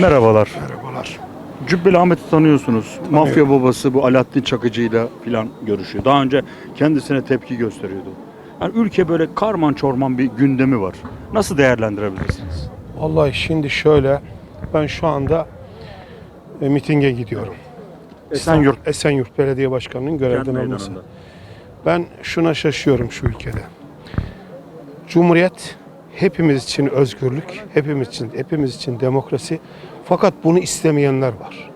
Merhabalar. Merhabalar. Cübbeli Ahmet'i tanıyorsunuz. Mafya babası bu Alaaddin Çakıcı'yla filan görüşüyor. Daha önce kendisine tepki gösteriyordu. Yani ülke böyle karman çorman bir gündemi var. Nasıl değerlendirebilirsiniz? Vallahi şimdi şöyle ben şu anda e, mitinge gidiyorum. Esenyurt Esenyurt Belediye Başkanı'nın Kent görevden. Meydanı'nda. Ben şuna şaşıyorum şu ülkede. Cumhuriyet hepimiz için özgürlük, hepimiz için hepimiz için demokrasi. Fakat bunu istemeyenler var.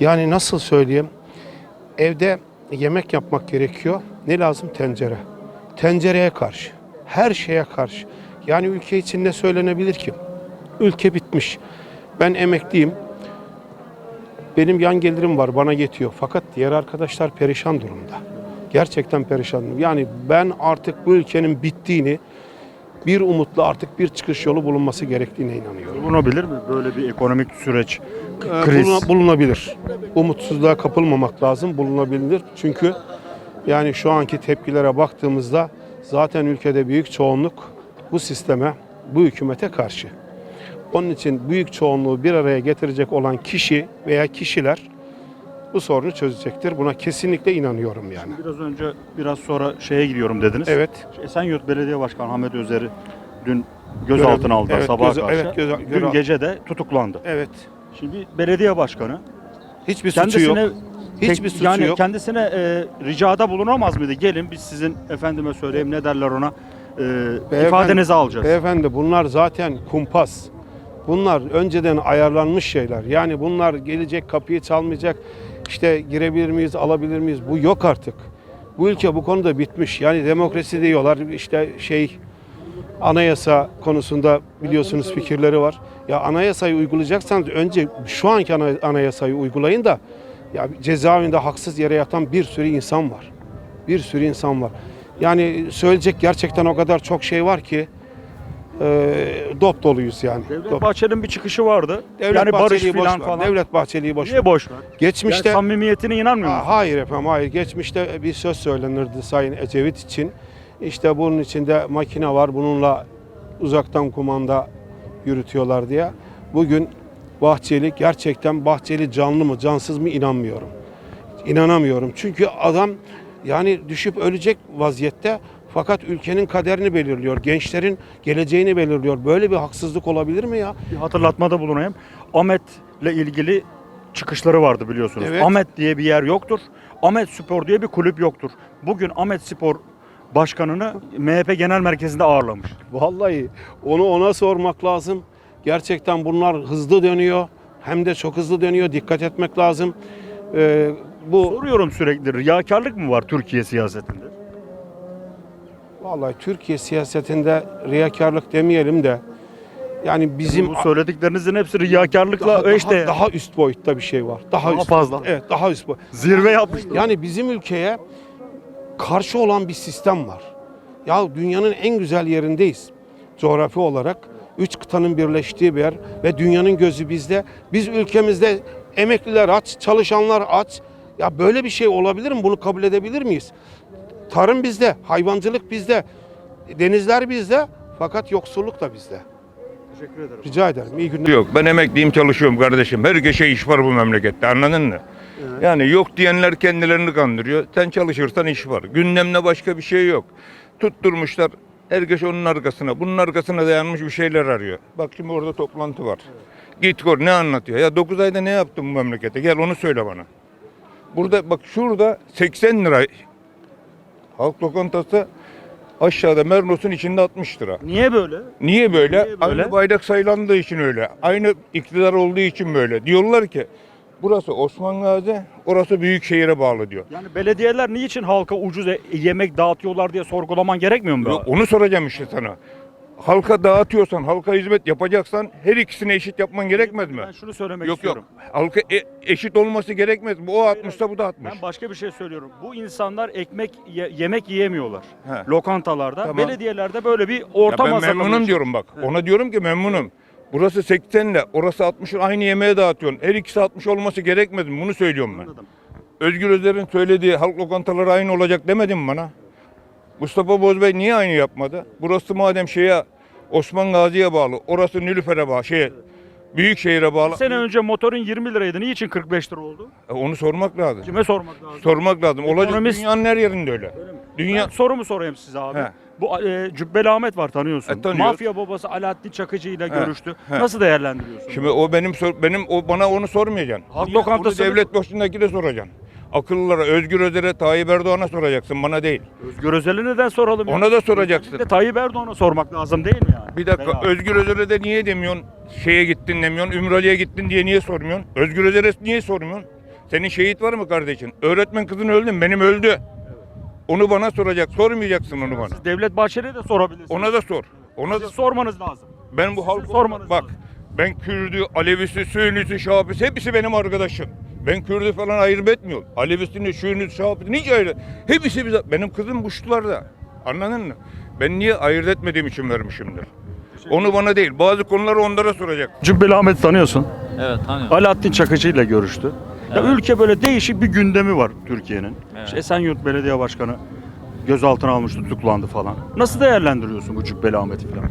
Yani nasıl söyleyeyim? Evde yemek yapmak gerekiyor. Ne lazım? Tencere. Tencereye karşı. Her şeye karşı. Yani ülke için ne söylenebilir ki? Ülke bitmiş. Ben emekliyim. Benim yan gelirim var bana yetiyor. Fakat diğer arkadaşlar perişan durumda. Gerçekten perişan. Yani ben artık bu ülkenin bittiğini bir umutla artık bir çıkış yolu bulunması gerektiğine inanıyorum. Bulunabilir mi böyle bir ekonomik süreç, Ee, kriz? buluna- bulunabilir. Umutsuzluğa kapılmamak lazım. Bulunabilir. Çünkü yani şu anki tepkilere baktığımızda zaten ülkede büyük çoğunluk bu sisteme, bu hükümete karşı. Onun için büyük çoğunluğu bir araya getirecek olan kişi veya kişiler bu sorunu çözecektir. Buna kesinlikle inanıyorum yani. Biraz önce biraz sonra şeye gidiyorum dediniz. Evet. Esenyurt Belediye Başkanı Ahmet Özer'i dün gözaltına aldılar Evet, sabaha göz- karşı. evet, göz- dün göz- gece de tutuklandı. Evet. Şimdi belediye başkanı Hiçbir suçu yok. Hiçbir suçu yani yok. kendisine e, ricada bulunamaz mıydı? Gelin biz sizin efendime söyleyeyim ne derler ona e, ifadenizi alacağız. Beyefendi bunlar zaten kumpas. Bunlar önceden ayarlanmış şeyler. Yani bunlar gelecek kapıyı çalmayacak. İşte girebilir miyiz, alabilir miyiz? Bu yok artık. Bu ülke bu konuda bitmiş. Yani demokrasi diyorlar. İşte şey anayasa konusunda biliyorsunuz fikirleri var. Ya anayasayı uygulayacaksanız önce şu anki ana- anayasayı uygulayın da ya cezaevinde haksız yere yatan bir sürü insan var. Bir sürü insan var. Yani söyleyecek gerçekten o kadar çok şey var ki e, dop doluyuz yani. Devlet Dop. Bahçeli'nin bir çıkışı vardı. Devlet yani barış boş filan ver. falan. Devlet Bahçeli'yi boş. Niye boş ver? Geçmişte Yani samimiyetine inanmıyor musun? Hayır efendim hayır. Geçmişte bir söz söylenirdi Sayın Ecevit için. İşte bunun içinde makine var. Bununla uzaktan kumanda yürütüyorlar diye. Bugün Bahçeli gerçekten Bahçeli canlı mı cansız mı inanmıyorum. İnanamıyorum. Çünkü adam yani düşüp ölecek vaziyette fakat ülkenin kaderini belirliyor. Gençlerin geleceğini belirliyor. Böyle bir haksızlık olabilir mi ya? Bir hatırlatmada bulunayım. Ahmet'le ilgili çıkışları vardı biliyorsunuz. Evet. Ahmet diye bir yer yoktur. Ahmet Spor diye bir kulüp yoktur. Bugün Ahmet Spor başkanını MHP Genel Merkezi'nde ağırlamış. Vallahi onu ona sormak lazım. Gerçekten bunlar hızlı dönüyor. Hem de çok hızlı dönüyor. Dikkat etmek lazım. Ee, bu Soruyorum sürekli riyakarlık mı var Türkiye siyasetinde? Vallahi Türkiye siyasetinde riyakarlık demeyelim de yani bizim Bu söylediklerinizin hepsi riyakarlıkla daha, işte daha, daha üst boyutta bir şey var. Daha, Daha üst, fazla. Evet, daha üst boy. zirve yapmıştır. Yani bizim ülkeye karşı olan bir sistem var. Ya dünyanın en güzel yerindeyiz. Coğrafi olarak üç kıtanın birleştiği bir yer ve dünyanın gözü bizde. Biz ülkemizde emekliler aç, çalışanlar aç. Ya böyle bir şey olabilir mi? Bunu kabul edebilir miyiz? Tarım bizde, hayvancılık bizde, denizler bizde fakat yoksulluk da bizde. Teşekkür ederim. Rica ederim. İyi günler. Yok ben emekliyim çalışıyorum kardeşim. Herkese iş var bu memlekette anladın mı? Yani yok diyenler kendilerini kandırıyor. Sen çalışırsan iş var. Gündemde başka bir şey yok. Tutturmuşlar. Herkes onun arkasına. Bunun arkasına dayanmış bir şeyler arıyor. Bak şimdi orada toplantı var. Git gör ne anlatıyor? Ya 9 ayda ne yaptın bu memlekete? Gel onu söyle bana. Burada bak şurada 80 lira halk lokantası aşağıda Mernos'un içinde 60 lira. Niye böyle? Niye böyle? Niye böyle? Aynı bayrak sayılandığı için öyle. Aynı iktidar olduğu için böyle. Diyorlar ki burası Osman Gazi, orası Büyükşehir'e bağlı diyor. Yani belediyeler niçin halka ucuz e- yemek dağıtıyorlar diye sorgulaman gerekmiyor mu? Yok, onu soracağım işte sana. Halka dağıtıyorsan, halka hizmet yapacaksan her ikisini eşit yapman gerekmez mi? Ben şunu söylemek Yok istiyorum. yok. Halka e- eşit olması gerekmez mi? O 60'ta bu da 60. Ben başka bir şey söylüyorum. Bu insanlar ekmek ye- yemek yiyemiyorlar. He. Lokantalarda, Tamam. belediyelerde böyle bir Ya ortam ben memnunum diyorum bak. Ona diyorum ki memnunum. Burası 80 ile orası 60 aynı yemeğe dağıtıyorsun. Her ikisi 60 olması gerekmez mi? Bunu söylüyorum ben. Anladım. Özgür Özer'in söylediği halk lokantaları aynı olacak demedin mi bana? Mustafa Bozbey niye aynı yapmadı? Burası madem şeye Osman Gazi'ye bağlı, orası Nilüfer'e bağlı, şey Büyük şehire bağlı. Bir sene önce motorun 20 liraydı. Niçin 45 lira oldu? E, Onu sormak lazım. Kime sormak lazım? Sormak lazım. Olacak Ekonomist- dünyanın her yerinde öyle. Dünya Ben sorumu sorayım size abi. He. Bu e, Cübbeli Ahmet var tanıyorsun. E, tanıyoruz. Mafya babası Alaaddin Çakıcı ile görüştü. he. Nasıl değerlendiriyorsun? Şimdi o benim sor- benim o bana onu sormayacaksın. Halk Niye? lokantası- Bunu devlet başındaki de soracaksın. Akıllılara, Özgür Özel'e, Tayyip Erdoğan'a soracaksın, bana değil. Özgür Özel'e neden soralım? Ona da soracaksın. De Tayyip Erdoğan'a sormak lazım değil mi yani? Bir dakika, Veya- Özgür Özel'e de niye demiyorsun, şeye gittin demiyorsun, Ümrali'ye gittin diye niye sormuyorsun? Özgür Özel'e niye sormuyorsun? Senin şehit var mı kardeşin? Öğretmen kızın öldü mü? Benim öldü. Onu bana soracak, sormayacaksın onu bana. Siz Devlet Bahçeli'ye de sorabilirsiniz. Ona da sor. Ona da Siz sormanız lazım. Ben bu halk sormanız bak lazım. ben Kürdü, Alevisi, Sünnisi, Şafisi hepsi benim arkadaşım. Ben Kürdü falan ayırt etmiyorum. Alevisini, Sünnisi, Şafisini hiç ayırt Hepsi bize. Benim kızım Buştularda. Anladın mı? Ben niye ayırt etmediğim için vermişimdir. Onu bana değil. Bazı konuları onlara soracak. Cübbeli Ahmet tanıyorsun. Evet tanıyorum. Alaaddin Çakıcı ile görüştü. Ya ülke böyle değişik bir gündemi var Türkiye'nin. Evet. İşte Esenyurt Belediye Başkanı gözaltına almış tutuklandı falan. Nasıl değerlendiriyorsun bu Cübbeli Ahmet'i falan?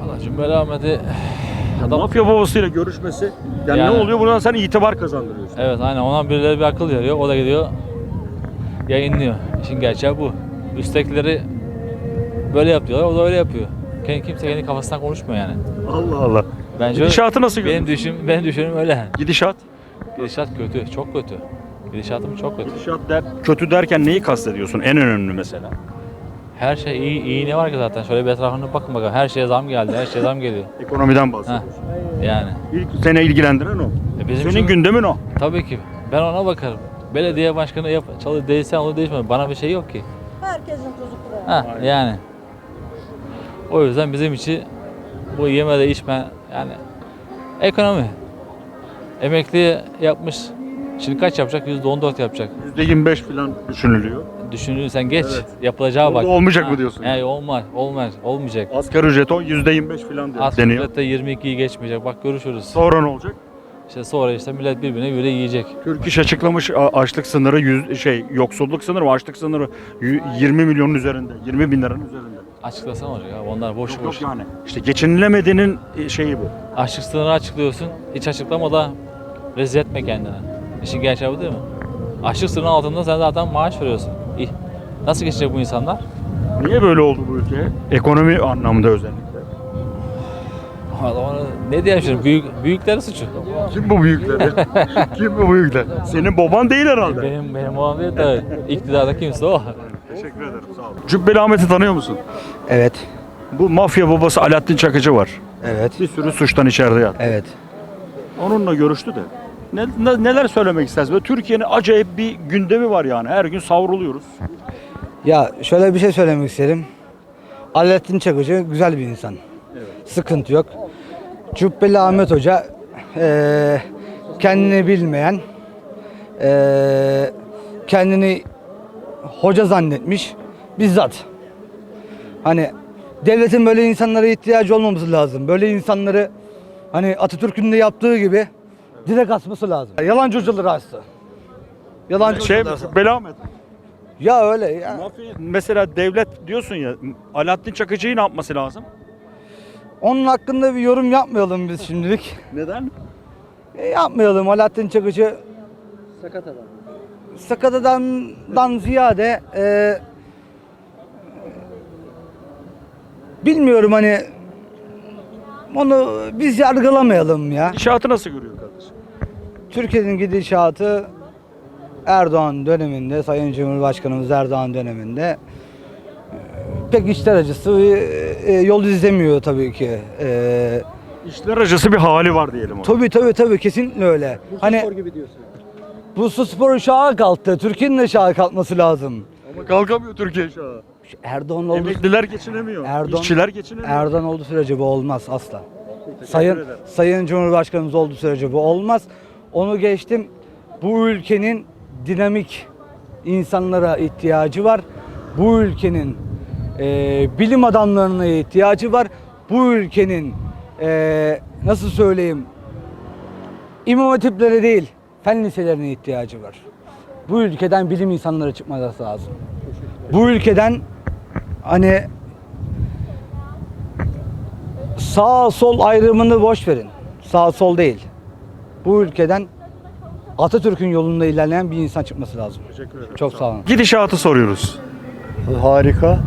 Valla Cümbeli Ahmet'i adam Mafya babasıyla görüşmesi yani, Yani- ne oluyor? Buradan sen itibar kazandırıyorsun. evet aynen ona birileri bir akıl veriyor. O da gidiyor yayınlıyor. İşin gerçeği bu. Üsttekileri böyle yapıyorlar. O da öyle yapıyor. Kimse kendi kafasından konuşmuyor yani. Allah Allah. Bence Gidişatı nasıl benim görüyorsun? düşün benim düşünüm öyle. Gidişat. Gidişat kötü, çok kötü. Gidişatım çok kötü. Gidişat der, kötü derken neyi kastediyorsun? En önemli mesela. Her şey iyi, iyi ne var ki zaten? Şöyle bir etrafına bakın bakalım. Her şeye zam geldi, her şeye zam geliyor. Ekonomiden bahsediyorsun. yani. İlk seni ilgilendiren o. E bizim Senin şu- gündemin o. Tabii ki. Ben ona bakarım. Belediye başkanı yap, çalış değilse onu değişmez. Bana bir şey yok ki. Herkesin tuzu kuru. Ha yani. O yüzden bizim için bu yeme de içme yani ekonomi. Emekli yapmış. Şimdi kaç yapacak? %14 yapacak. %25 falan düşünülüyor. Düşünürsen geç. Evet. Yapılacağı bak. olmayacak mı diyorsun? He, olmaz. Olmaz. Olmayacak. Asgari ücret o %25 falan diyor, Asgari deniyor. ücrette 22'yi geçmeyecek. Bak görüşürüz. Sonra ne olacak? İşte sonra işte millet birbirine göre yiyecek. Türk İş açıklamış a- açlık sınırı yüz, şey yoksulluk sınırı mı açlık sınırı yü- 20 milyonun üzerinde 20 bin liranın üzerinde. Açıklasana olacak ya. Onlar boş Yok, boş. yok yani işte geçinilemediğinin e, şeyi bu. Açlık sınırı açıklıyorsun. Hiç açıklama da rezil etme kendini. İşin gerçeği bu değil mi? Açlık sınırının altında sen zaten maaş veriyorsun. İyi. Nasıl geçecek bu insanlar? Niye böyle oldu bu ülke? Ekonomi anlamında özellikle. Vallahi onu ne diyeyim şimdi? Büyük, büyüklerin suçu. Kim bu büyükler? Kim bu büyükler? Senin baban değil herhalde. Benim benim oğlum değil de iktidarda kimse o. Teşekkür ederim sağ olun. Cübbeli Ahmet'i tanıyor musun? Evet, Bu mafya babası Alaaddin Çakıcı var. evet, Bir sürü suçtan içeride yattı. evet. Onunla görüştü de. Ne, ne- neler söylemek istersiniz? Türkiye'nin acayip bir gündemi var yani. Her gün savruluyoruz. Ya şöyle bir şey söylemek isterim. Alaaddin Çakıcı güzel bir insan. Sıkıntı yok. Cübbeli Ahmet Hoca eee, kendini bilmeyen, eee, kendini hoca zannetmiş bizzat. Hani devletin böyle insanlara ihtiyacı olmaması lazım. Böyle insanları hani Atatürk'ün de yaptığı gibi direkt asması lazım. Yalancı hocaları astı. Yalancı Şey, hocaları astı. Ya öyle ya. Mafya, mesela devlet diyorsun ya Alaaddin Çakıcı'yı ne yapması lazım? Onun hakkında bir yorum yapmayalım biz şimdilik. Neden? E, yapmayalım. Alaaddin Çakıcı sakat adam. Sakat adamdan ziyade e, bilmiyorum hani onu biz yargılamayalım ya. İnşaatı nasıl görüyor? Türkiye'nin gidişatı Erdoğan döneminde, Sayın Cumhurbaşkanımız Erdoğan döneminde e, pek içler acısı e, e, yol izlemiyor tabii ki. E, İşler acısı bir hali var diyelim ona. Tabii tabii tabii kesinlikle öyle. hani spor gibi diyorsun. Bursa Spor şaha kalktı. Türkiye'nin de şaha kalkması lazım. Ama kalkamıyor Türkiye an. Erdoğan oldu. Emekliler geçinemiyor. Erdoğan- İşçiler geçinemiyor. Erdoğan olduğu sürece bu olmaz asla. Sayın ederim. Sayın Cumhurbaşkanımız olduğu sürece bu olmaz. Onu geçtim. Bu ülkenin dinamik insanlara ihtiyacı var. Bu ülkenin eee, bilim adamlarına ihtiyacı var. Bu ülkenin eee, nasıl söyleyeyim İmam hatiplere değil, fen liselerine ihtiyacı var. Bu ülkeden bilim insanları çıkması lazım. Bu ülkeden hani sağ sol ayrımını boş verin. Sağ sol değil. Bu ülkeden Atatürk'ün yolunda ilerleyen bir insan çıkması lazım. Teşekkür ederim. Çok sağ olun. Gidişatı soruyoruz. Harika.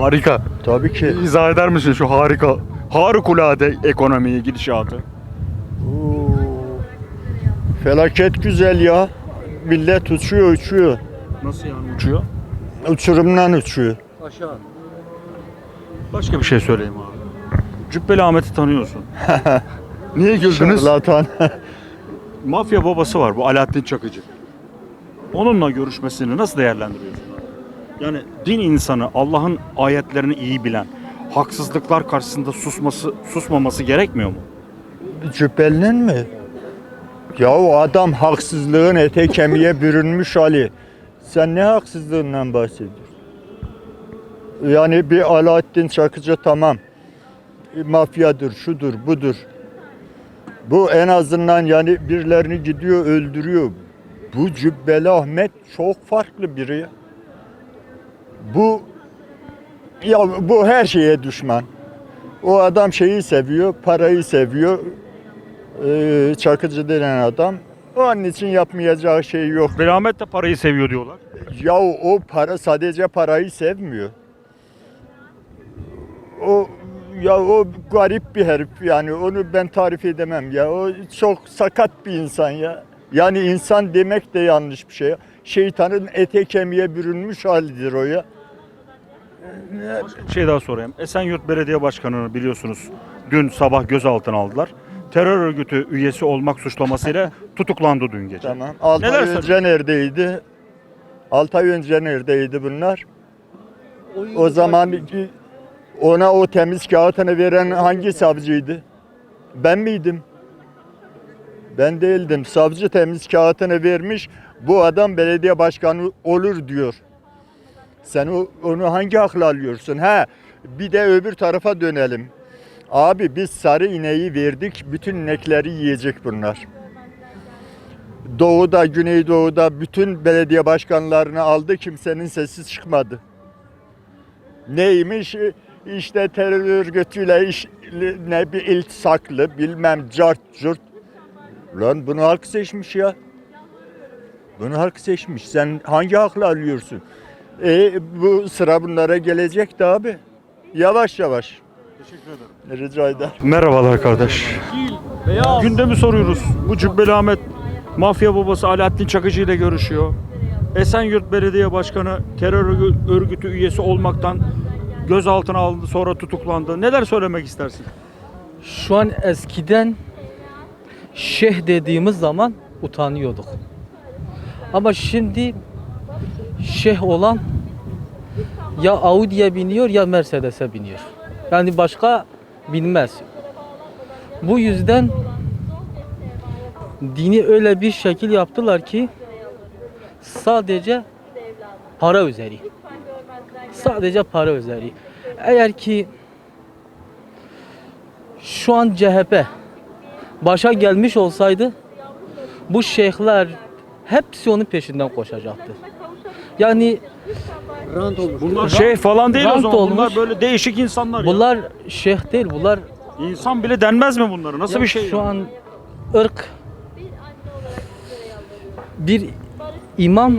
Harika. Tabii ki. İzah eder misin şu harika, harikulade ekonomiyi, gidişatı? Oo, Felaket güzel ya. Millet uçuyor uçuyor. Nasıl yani uçuyor? Uçurumdan uçuyor. Başka bir şey söyleyeyim abi. Cübbeli Ahmet'i tanıyorsun. Niye güldünüz? Şarlatan. Mafya babası var bu Alaaddin Çakıcı. Onunla görüşmesini nasıl değerlendiriyorsun? Yani din insanı Allah'ın ayetlerini iyi bilen, haksızlıklar karşısında susması susmaması gerekmiyor mu? Cübbelinin mi? Ya o adam haksızlığın ete kemiğe bürünmüş hali. Sen ne haksızlığından bahsediyorsun? Yani bir Alaaddin Çakıcı tamam. Mafyadır, şudur, budur. Bu en azından yani birilerini gidiyor öldürüyor. Bu Cübbeli Ahmet çok farklı biri. Bu ya bu her şeye düşman. O adam şeyi seviyor, parayı seviyor. Ee, çakıcı denen adam. Onun için yapmayacağı şey yok. Cübbeli Ahmet de parayı seviyor diyorlar. Ya o para sadece parayı sevmiyor. O ya o garip bir herif yani onu ben tarif edemem ya. O çok sakat bir insan ya. Yani insan demek de yanlış bir şey. Şeytanın ete kemiğe bürünmüş halidir o ya. Bir şey daha sorayım. Esenyurt Belediye Başkanı'nı biliyorsunuz dün sabah gözaltına aldılar. Terör örgütü üyesi olmak suçlamasıyla tutuklandı dün gece. Tamam. 6 Neler önce neredeydi? 6 ay önce neredeydi bunlar? O zaman ki ona o temiz kağıtını veren hangi savcıydı? Ben miydim? Ben değildim. Savcı temiz kağıtını vermiş. Bu adam belediye başkanı olur diyor. Sen onu hangi hakla alıyorsun? Ha, bir de öbür tarafa dönelim. Abi biz sarı ineği verdik. Bütün inekleri yiyecek bunlar. Doğuda, Güneydoğu'da bütün belediye başkanlarını aldı. Kimsenin sesi çıkmadı. Neymiş? İşte terör örgütüyle iş, ne bir iltisaklı bilmem cart curt. Lan bunu halk seçmiş ya. Bunu halk seçmiş. Sen hangi hakla alıyorsun? E, bu sıra bunlara gelecek de abi. Yavaş yavaş. Teşekkür ederim. Rica ederim. Merhabalar kardeş. Gündemi soruyoruz. Bu Cübbeli Ahmet mafya babası Alaaddin Çakıcı ile görüşüyor. Esenyurt Belediye Başkanı terör örgü- örgütü üyesi olmaktan gözaltına alındı sonra tutuklandı. Neler söylemek istersin? Şu an eskiden şeyh dediğimiz zaman utanıyorduk. Ama şimdi şeyh olan ya Audi'ye biniyor ya Mercedes'e biniyor. Yani başka binmez. Bu yüzden dini öyle bir şekil yaptılar ki sadece para üzeri. Sadece para üzeri. Eğer ki şu an CHP başa gelmiş olsaydı bu şeyhler hepsi onun peşinden koşacaktı. Yani Bunlar şey falan değil o Rant zaman. Bunlar olmuş. böyle değişik insanlar ya. bunlar şeyh değil, bunlar İnsan bile denmez mi bunlara? Nasıl ya bir şey? Şu ya? an ırk bir imam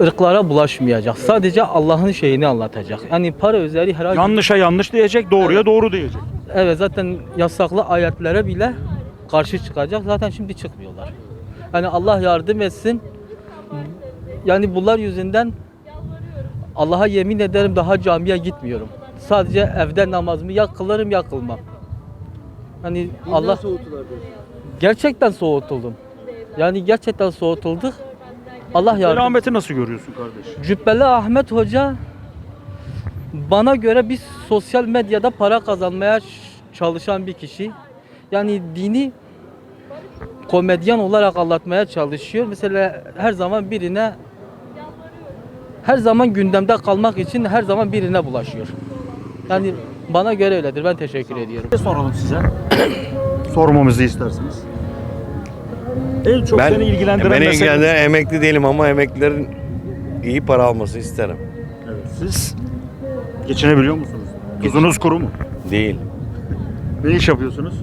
ırklara bulaşmayacak. Sadece Allah'ın şeyini anlatacak. Yani para üzeri herhangi Yanlışa yanlış diyecek, doğruya doğru diyecek. Evet zaten yasaklı ayetlere bile karşı çıkacak. Zaten şimdi çıkmıyorlar. Yani Allah yardım etsin. Yani bunlar yüzünden Allah'a yemin ederim daha camiye gitmiyorum. Sadece evde namazımı ya kılarım ya kılmam. Hani Allah gerçekten soğutuldum. Yani gerçekten soğutulduk. Allah yardım. Ahmet'i nasıl görüyorsun kardeş? Cübbeli Ahmet Hoca bana göre bir sosyal medyada para kazanmaya çalışan bir kişi. Yani dini komedyen olarak anlatmaya çalışıyor. Mesela her zaman birine her zaman gündemde kalmak için her zaman birine bulaşıyor. Yani bana göre öyledir. Ben teşekkür ediyorum. Ne soralım size? Sormamızı istersiniz. En çok Ben, seni ilgilendiren beni mesele- ilgilendiren emekli değilim ama emeklilerin iyi para almasını isterim. Evet, Siz geçinebiliyor musunuz? Tuzunuz kuru mu? Değil. Ne iş yapıyorsunuz?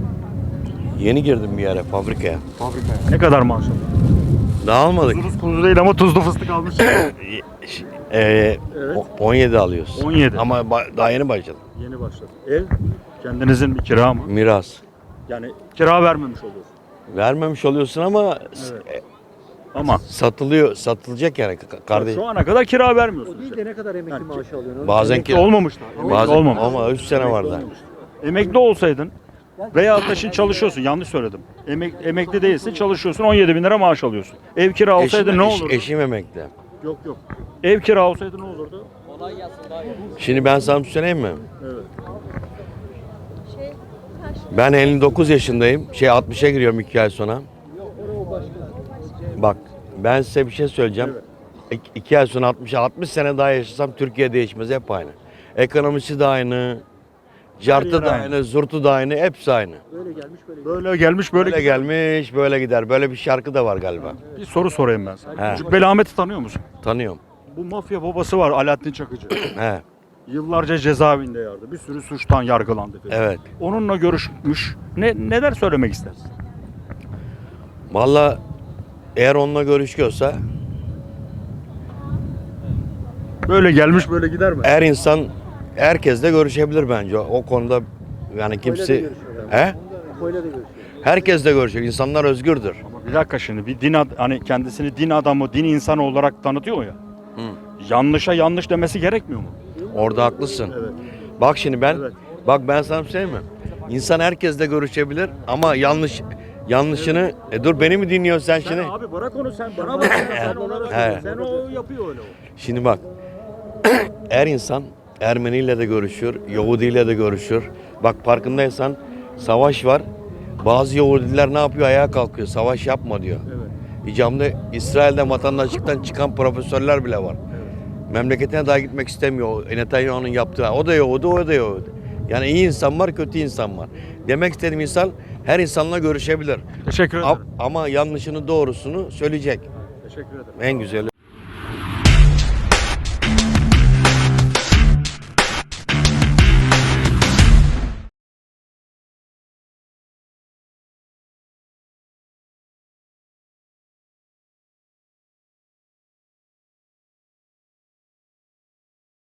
Yeni girdim bir yere fabrikaya. Fabrikaya. Ne kadar maaş alıyorsunuz? Daha almadık. Tuzunuz kuru değil ama tuzlu fıstık almış. Ee, Evet. o- 17 alıyoruz. 17. Ama daha yeni başladım. Yeni başladı. Ev kendinizin bir kira mı? Miras. Yani kira vermemiş oluyorsun. Vermemiş oluyorsun ama s- Ama satılıyor, satılacak yani k- kardeş. şu ana kadar kira vermiyorsun. değil de ne kadar emekli maaşı alıyorsun? Bazen Emekli ki olmamışlar. Emekli bazen olmamış. ama 3 sene vardı. Emekli olsaydın veya da şimdi çalışıyorsun yanlış söyledim. Emek, emekli değilsin çalışıyorsun 17 bin lira maaş alıyorsun. Ev kira olsaydı Eşim, ne eş- olurdu? eşim emekli. Yok yok. Ev kira olsaydı ne olurdu? Şimdi ben sana bir şey söyleyeyim mi? Evet. Ben 59 yaşındayım. Şey 60'a giriyorum 2 ay sonra. Bak ben size bir şey söyleyeceğim. 2 ay sonra 60 60 sene daha yaşasam Türkiye değişmez hep aynı. Ekonomisi de aynı. Cartı da aynı. zurtu da aynı, hepsi aynı. Böyle gelmiş böyle. Böyle gelmiş böyle. Böyle gelmiş, böyle gider. Böyle bir şarkı da var galiba. Bir soru sorayım ben sana. He. Cübbeli Ahmet'i tanıyor musun? Tanıyorum. Bu mafya babası var Alaaddin Çakıcı. He, Yıllarca cezaevinde yardı. Bir sürü suçtan yargılandı. falan. evet. Onunla görüşmüş. Ne neler söylemek istersin? Vallahi eğer onunla görüşüyorsa Böyle gelmiş böyle gider mi? her insan herkesle görüşebilir bence. O konuda yani kimse he? Apo'yla da görüşüyor. Herkesle görüşüyor. İnsanlar özgürdür. Ama bir dakika şimdi bir din ad- hani kendisini din adamı, din insanı olarak tanıtıyor ya. Yanlışa yanlış demesi gerekmiyor mu? Orada haklısın. Evet. Bak şimdi ben Evet. bak ben sana bir şey mi? İnsan herkesle görüşebilir ama yanlış yanlışını e dur beni mi dinliyorsun sen şimdi? abi bırak onu sen bana bak sen ona da. Sen o yapıyor öyle o. Şimdi bak her insan Ermeniyle de görüşür, Yahudiyle de görüşür. Bak farkındaysan savaş var. Bazı Yahudiler ne yapıyor? Ayağa kalkıyor. Savaş yapma diyor. Evet. İcamda İsrail'de vatandaşlıktan çıkan profesörler bile var. Memleketine daha gitmek istemiyor. Netanyahu'nun yaptığı. O da Yahudi, o da Yahudi. Yani iyi insan var, kötü insan var. Demek istediğim insan her insanla görüşebilir. Teşekkür ederim. ama yanlışını doğrusunu söyleyecek. Teşekkür ederim. En güzeli.